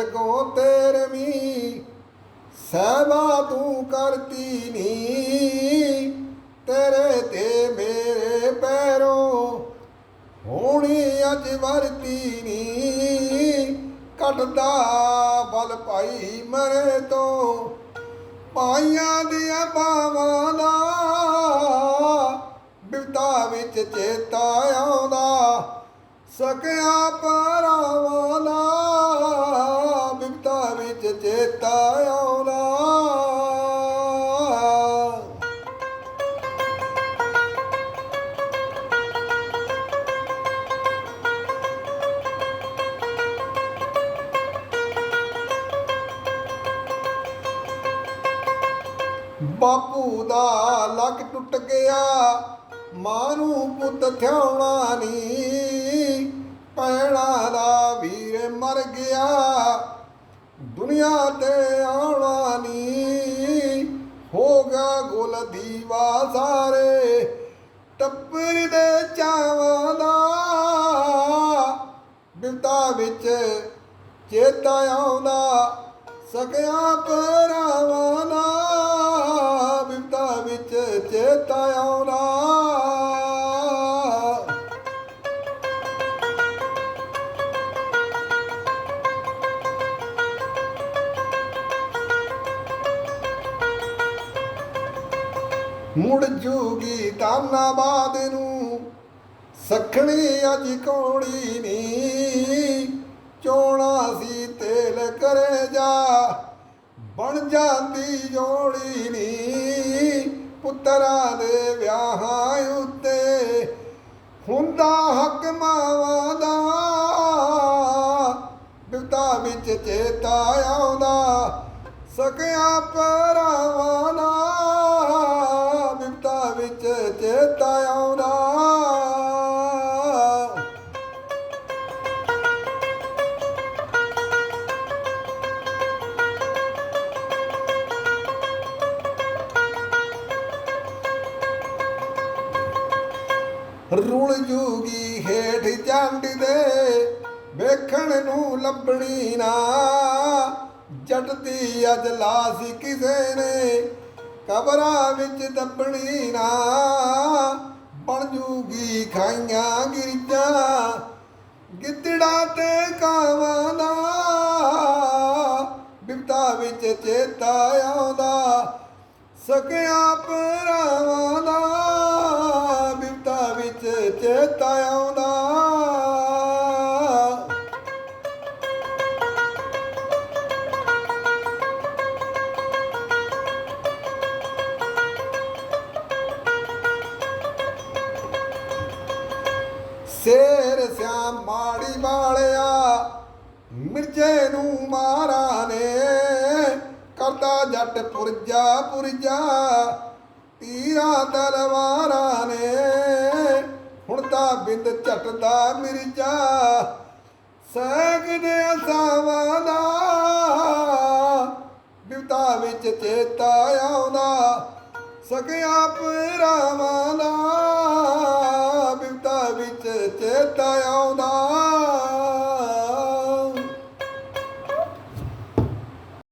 ਜਗੋਂ ਤੇਰਵੀਂ ਸਹਿਬਾ ਤੂੰ ਕਰਤੀ ਨੀ। ਤੇਰੇ ਤੇ ਮੇਰੇ ਪੈਰੋਂ ਹੋਣੀ ਅੱਜ ਵਰਤੀ ਨੀ। ਕੱਟਦਾ ਬਲ ਭਾਈ ਮਰੇ ਤੋਂ, ਪਾਈਆਂ ਦੀਆਂ ਬਾਵਾਂ ਦਾ ਬਿਪਤਾ ਵਿੱਚ ਚੇਤਾ ਆਉਂਦਾ। ਸਕਿਆ ਪਰਾਵਾਂ ਬਾਪੂ ਦਾ ਲੱਕ ਟੁੱਟ ਗਿਆ। ਮਾਂ ਨੂੰ ਪੁੱਤ ਥਿਆਉਣਾ ਨਹੀਂ। ਪੈਣਾ ਦਾ ਵੀਰ ਮਰ ਗਿਆ। ਦੁਨੀਆ ਤੇ ਆਉਣਾ ਨਹੀਂ। ਹੋਗਾ ਗੁਲ ਦੀਵਾ ਸਾਰੇ ਟੱਪਰ ਦੇ ਚਾਵਾਂ ਦਾ। ਬਿਵਤਾ ਵਿੱਚ ਚੇਤਾ ਆਉਂਦਾ ਸਕਿਆ ਪਰਾਵਾਂ ਦਾ। ਵਿੱਚ ਚੇਤਾ ਆਉਣਾ ਮੁੜ ਜੂਗੀ ਤਾਨਾਬਾਦ ਨੂੰ, ਸਖਣੀ ਅਜ ਕੋੜੀ ਨੀ। ਚੋਣਾ ਸੀ ਤੇਲ ਕਰੇ ਜਾ ਬਣ ਜਾਂਦੀ ਜੋੜੀ ਨੀ। ਪੁੱਤਰਾਂ ਦੇ ਵਿਆਹਾਂ ਉੱਤੇ ਹੁੰਦਾ ਹੱਕ ਮਾਵਾਂ ਦਾ। ਬਿਵਤਾ ਵਿੱਚ ਚੇਤਾ ਆਉਂਦਾ, ਸਕਿਆ ਪਰਾਵਾਂ ਦਾ। ਬਿਵਤਾ ਵਿੱਚ ਚੇਤਾ ਆਉਂਦਾ। ਰੁਲ ਜੂਗੀ ਹੇਠ ਚੰਡ ਦੇ ਵੇਖਣ ਨੂੰ ਲੱਭਣੀ ਨਾ। ਜੱਟ ਦੀ ਅੱਜ ਲਾਸ ਕਿਸੇ ਨੇ ਕਬਰਾਂ ਵਿੱਚ ਦੱਬਣੀ ਨਾ। ਬਣ ਜੂਗੀ ਖਾਈਆਂ ਗਿਰਜਾਂ ਗਿੱਦੜਾ ਤੇ ਕਾਵਾਂ ਦਾ। ਬਿਪਤਾ ਵਿੱਚ ਚੇਤਾ ਆਉਂਦਾ ਸਕਿਆ ਪਰਾਵਾਂ ਦਾ। ਚੇਤਾ ਆਉਂਦਾ। ਸ਼ੇਰ ਸਿਆਮ ਮਾੜੀ ਵਾਲਿਆ, ਮਿਰਜੇ ਨੂੰ ਮਾਰਾ ਨੇ ਕਰਦਾ ਜੱਟ ਪੁਰਜਾ ਪੁਰਜਾ ਤੀਰਾ ਤਲਵਾਰਾਂ ਨੇ। ਹੁਣ ਬਿੰਦ ਝਟਦਾ ਮਿਰਜਾ ਸੈਗਦੇ ਅਸਾਵਾਂ ਦਾ। ਬਿਵਤਾ ਵਿੱਚ ਚੇਤਾ ਆਉਂਦਾ ਸਕਿਆ ਪਰਾਵਾਂ ਦਾ। ਬਿਵਤਾ ਵਿੱਚ ਚੇਤਾ ਆਉਂਦਾ